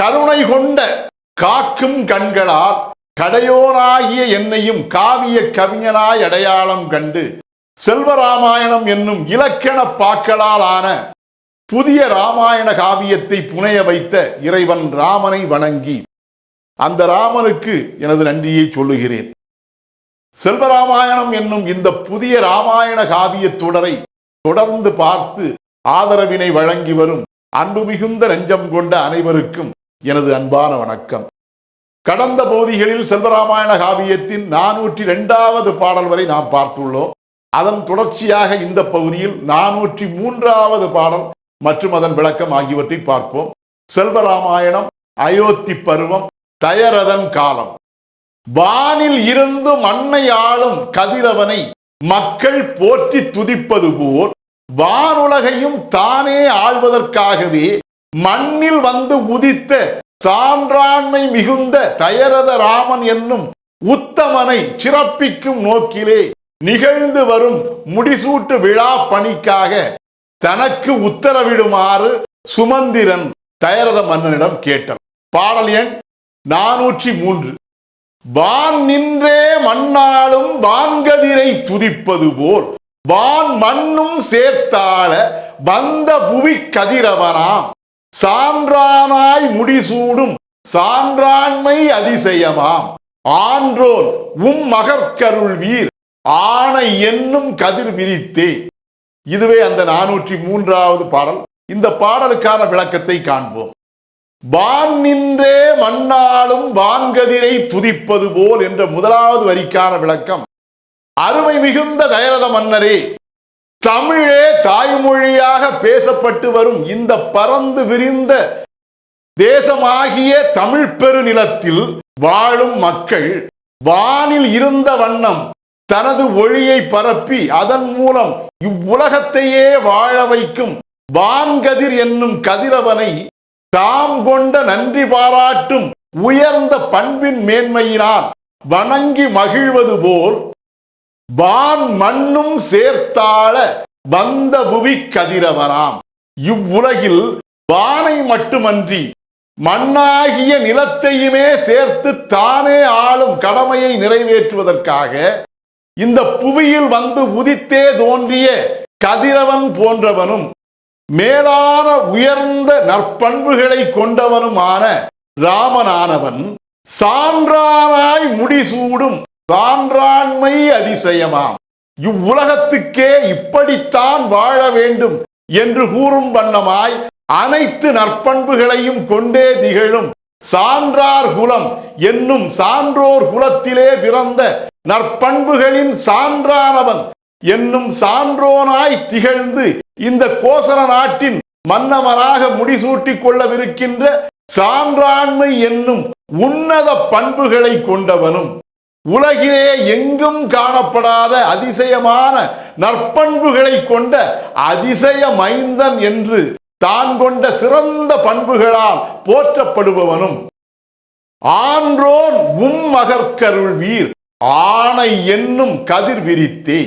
கருணை கொண்ட காக்கும் கண்களால் கடையோனாகிய என்னையும் காவிய கவிஞனாய் அடையாளம் கண்டு செல்வராமாயணம் என்னும் இலக்கண பாக்களால் ஆன புதிய ராமாயண காவியத்தை புனைய வைத்த இறைவன் ராமனை வணங்கி அந்த ராமனுக்கு எனது நன்றியை சொல்லுகிறேன். செல்வராமாயணம் என்னும் இந்த புதிய ராமாயண காவிய தொடரை தொடர்ந்து பார்த்து ஆதரவினை வழங்கி வரும் அன்பு மிகுந்த நெஞ்சம் கொண்ட அனைவருக்கும் எனது அன்பான வணக்கம். கடந்த பகுதிகளில் செல்வராமாயண காவியத்தின் நானூற்றி இரண்டாவது பாடல் வரை நாம் பார்த்துள்ளோம். அதன் தொடர்ச்சியாக இந்த பகுதியில் நானூற்றி மூன்றாவது பாடல் மற்றும் அதன் விளக்கம் ஆகியவற்றை பார்ப்போம். செல்வராமாயணம் அயோத்தி பருவம் தயரதன் காலம். வானில் இருந்து மண்ணை ஆளும் கதிரவனை மக்கள் போற்றி துதிப்பது போல் வானுலகையும் தானே ஆள்வதற்காகவே மண்ணில் வந்து உதித்த சான்றாண்மை மிகுந்த தயரத ராமன் என்னும் உத்தமனை சிறப்பிக்கும் நோக்கிலே நிகழ்ந்து வரும் முடிசூட்டு விழா பணிக்காக தனக்கு உத்தரவிடுமாறு சுமந்திரன் தயரத மன்னனிடம் கேட்டார் பாடல் எண் நானூற்றி மூன்று. வான் நின்றே மண்ணாலும் வான்கதிரை துதிப்பது போல் வான் மண்ணும் சேர்த்தாள வந்த புவி கதிரவனாம். சான்றானாய் முடிசூடும் சான்றாண்மை அதிசயமாம். ஆன்றோன் உம் மகற்கருள் வீர் ஆணை என்னும் கதிர் விரித்தே. இதுவே அந்த நானூற்றி மூன்றாவது பாடல். இந்த பாடலுக்கான விளக்கத்தை காண்போம். வான் நின்றே மண்ணாலும் வான்கதிரை துதிப்பது போல் என்ற முதலாவது வரிக்கான விளக்கம். அருமை மிகுந்த தயரத மன்னரே தமிழே தாய்மொழியாக பேசப்பட்டு வரும் இந்த பறந்து விரிந்த தேசமாகிய தமிழ் பெருநிலத்தில் வாழும் மக்கள் வானில் இருந்த வண்ணம் தனது ஒளியை பரப்பி அதன் மூலம் இவ்வுலகத்தையே வாழ வைக்கும் வான்கதிர் என்னும் கதிரவனை தாம் கொண்ட நன்றி பாராட்டும் உயர்ந்த பண்பின் மேன்மையினால் வணங்கி மகிழ்வது போல் வான் மண்ணும் சேர்த்தாழ வந்த புவி கதிரவனாம் இவ்வுலகில் வானை மட்டுமன்றி மண்ணாகிய நிலத்தையுமே சேர்த்து தானே ஆளும் கடமையை நிறைவேற்றுவதற்காக இந்த புவியில் வந்து உதித்தே தோன்றிய கதிரவன் போன்றவனும் மேலான உயர்ந்த நற்பண்புகளை கொண்டவனுமான ராமனானவன் சான்றானாய் முடிசூடும் சான்றாண்மை அதிசயமாம். இவ்வுலகத்துக்கே இப்படித்தான் வாழ வேண்டும் என்று கூறும் வண்ணமாய் அனைத்து நற்பண்புகளையும் கொண்டே திகழும் சான்றார் குலம் என்னும் சான்றோர் குலத்திலே பிறந்த நற்பண்புகளின் சான்றானவன் என்னும் சான்றோனாய் திகழ்ந்து இந்த கோசல நாட்டின் மன்னவனாக முடிசூட்டிக் கொள்ளவிருக்கின்ற சான்றாண்மை என்னும் உன்னத பண்புகளை கொண்டவனும் உலகிலே எங்கும் காணப்படாத அதிசயமான நற்பண்புகளை கொண்ட அதிசய மைந்தன் என்று தான் கொண்ட சிறந்த பண்புகளால் போற்றப்படுபவனும் ஆன்றோன் உம் மகற்கருள் வீர் ஆணை என்னும் கதிர் விரித்தே.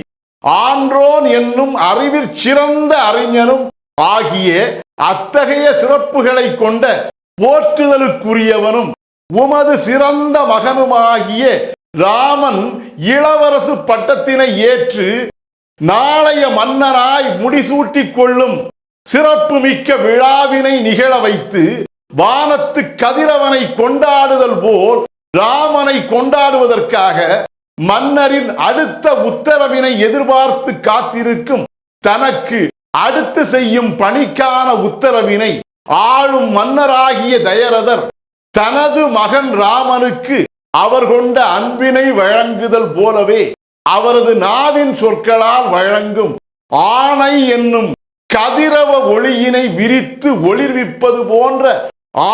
ஆன்றோன் என்னும் அறிவிற் சிறந்த அறிஞனும் ஆகிய அத்தகைய சிறப்புகளை கொண்ட போற்றுதலுக்குரியவனும் உமது சிறந்த மகனுமாகிய ராமன் இளவரசு பட்டத்தினை ஏற்று நாளைய மன்னராய் முடிசூட்டிக் கொள்ளும் சிறப்பு மிக்க விழாவினை நிகழ வைத்து வானத்து கதிரவனை கொண்டாடுதல் போல் ராமனை கொண்டாடுவதற்காக மன்னரின் அடுத்த உத்தரவினை எதிர்பார்த்து காத்திருக்கும் தனக்கு அடுத்து செய்யும் பணிக்கான உத்தரவினை ஆளும் மன்னராகிய தயரதர் தனது மகன் ராமனுக்கு அவர் கொண்ட அன்பினை வழங்குதல் போலவே அவரது நாவின் சொற்களால் வழங்கும் ஆணை என்னும் கதிரவ ஒளியினை விரித்து ஒளிர்விப்பது போன்ற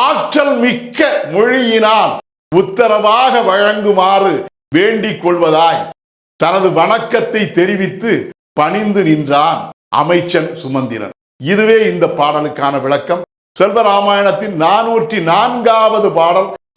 ஆற்றல் மிக்க மொழியினால் உத்தரவாக வழங்குமாறு வேண்டிக் கொள்வதாய் தனது வணக்கத்தை தெரிவித்து பணிந்து நின்றான் அமைச்சன் சுமந்திரன். இதுவே இந்த பாடலுக்கான விளக்கம். செல்வராமாயணத்தின் நானூற்றி நான்காவது பாடல்